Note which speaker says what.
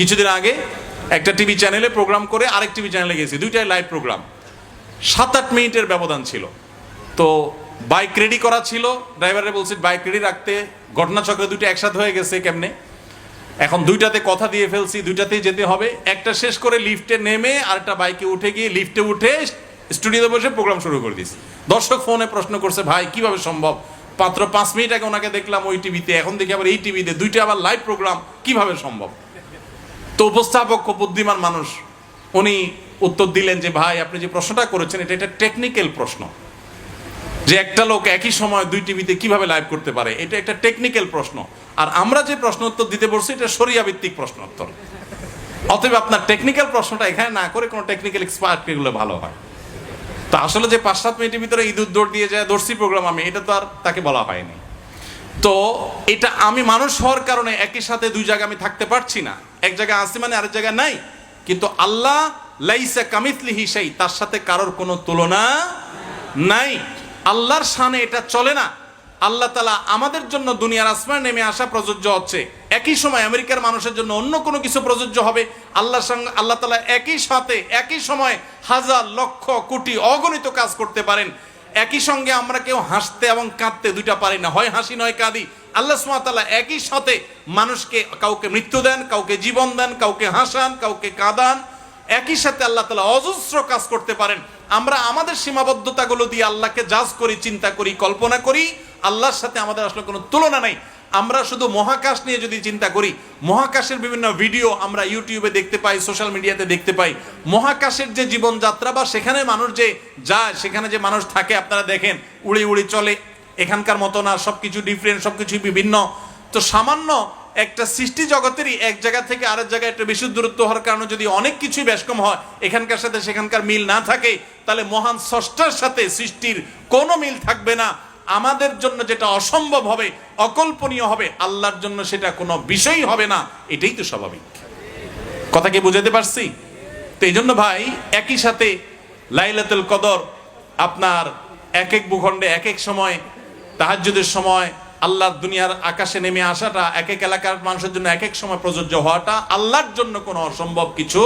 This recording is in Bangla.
Speaker 1: কিছুদিন আগে একটা টিভি চ্যানেলে প্রোগ্রাম করে আরেক টিভি চ্যানেলে গেছি দুইটাই লাইভ প্রোগ্রাম সাত আট মিনিটের ব্যবধান ছিল। তো বাইক রেডি করা ছিল। ড্রাইভারে বলছি বাইক রেডি রাখতে ঘটনাচক্রে দুটো একসাথে হয়ে গেছে কেমনে? এখন দুইটাতে কথা দিয়ে ফেলছি, দুইটাতেই যেতে হবে। একটা শেষ করে লিফটে নেমে আরেকটা বাইকে উঠে গিয়ে লিফটে উঠে স্টুডিওতে বসে প্রোগ্রাম শুরু করে দিয়েছি। দর্শক ফোনে প্রশ্ন করছে, ভাই, কীভাবে সম্ভব? মাত্র পাঁচ মিনিট আগে ওনাকে দেখলাম ওই টিভিতে। এখন দেখি আবার এই টিভিতে দুইটা আবার লাইভ প্রোগ্রাম কীভাবে সম্ভব? তো উপস্থাপক বুদ্ধিমান মানুষ, উনি উত্তর দিলেন যে, ভাই, আপনি যে প্রশ্নটা করেছেন, এটা একটা টেকনিক্যাল প্রশ্ন। যে একটা লোক একই সময় দুই টিভিতে কীভাবে লাইভ করতে পারে, এটা একটা টেকনিক্যাল প্রশ্ন। আর আমরা যে প্রশ্ন উত্তর দিতে বলছি, এটা সরিয়া ভিত্তিক প্রশ্ন উত্তর। অতএব আপনার টেকনিক্যাল প্রশ্নটা এখানে না করে কোনো টেকনিক্যাল এক্সপার্ট এগুলো ভালো হয়। তো আসলে যে পাঁচ সাত মিনিটের ভিতরে ইঁদুর দৌড় দিয়ে যায় দর্শি প্রোগ্রাম আমি, এটা তো আর তাকে বলা হয়নি। তো এটা আমি মানুষ হওয়ার কারণে একই সাথে দুই জায়গায় আমি থাকতে পারছি না। এক জায়গায় আসি মানে আরেক জায়গায় নাই। কিন্তু আল্লাহ লাইসা কামিতলি সেই তার সাথে কারোর কোনো তুলনা নাই। আল্লাহর সানে এটা চলে না। আল্লাহ তালা আমাদের জন্য দুনিয়ার আসমান নেমে আসা প্রযোজ্য হচ্ছে। একই সময় আমেরিকার মানুষের জন্য অন্য কোনো কিছু প্রযোজ্য হবে। আল্লাহর সঙ্গে, আল্লাহ তালা একই সাথে, একই সময় হাজার লক্ষ কোটি অগণিত কাজ করতে পারেন। একই সঙ্গে আমরা কেউ হাসতে এবং কাঁদতে দুইটা পারি না। হয় হাসি, নয় কাঁদি। আল্লাহ সুমাতাল্লাহ একই সাথে মানুষকে, কাউকে মৃত্যু দেন, কাউকে জীবন দেন, কাউকে হাসান, কাউকে কাঁদান। একই সাথে আল্লাহ তালা অজস্র কাজ করতে পারেন। আমরা আমাদের সীমাবদ্ধতাগুলো দিয়ে আল্লাহকে জাজ করি, চিন্তা করি, কল্পনা করি। আল্লাহর সাথে আমাদের আসলে কোনো তুলনা নাই। আমরা শুধু মহাকাশ নিয়ে যদি চিন্তা করি, মহাকাশের বিভিন্ন ভিডিও আমরা ইউটিউবে দেখতে পাই সোশ্যাল মিডিয়াতে দেখতে পাই। মহাকাশের যে জীবনযাত্রা বা সেখানে মানুষ যে যায়, সেখানে যে মানুষ থাকে, আপনারা দেখেন, উড়ি উড়ি চলে, এখানকার মতো না, সবকিছু ডিফারেন্ট সবকিছু বিভিন্ন। তো সামান্য একটা সৃষ্টি জগতেরই এক জায়গা থেকে আরেক জায়গায় একটা বেশি দূরত্ব হওয়ার কারণে যদি অনেক কিছুই ব্যস্কম হয়, এখানকার সাথে সেখানকার মিল না থাকে, তাহলে মহান স্রষ্টার সাথে সৃষ্টির কোনো মিল থাকবে না। আমাদের জন্য যেটা অসম্ভব হবে, অকল্পনীয় হবে, আল্লাহর জন্য সেটা কোনো বিষয়ই হবে না, এটাই তো স্বাভাবিক। কথা কি বুঝাতে পারছি? তো এই জন্য ভাই, একই সাথে লাইলাতুল কদর, আপনার এক এক ভূখণ্ডে এক এক সময়, তাহাজ্জুদের সময়, আল্লাহর দুনিয়ার আকাশে নেমে আসাটা এক এক এলাকার মানুষের জন্য এক এক সময় প্রযোজ্য হওয়াটা আল্লাহর জন্য কোনো অসম্ভব কিছু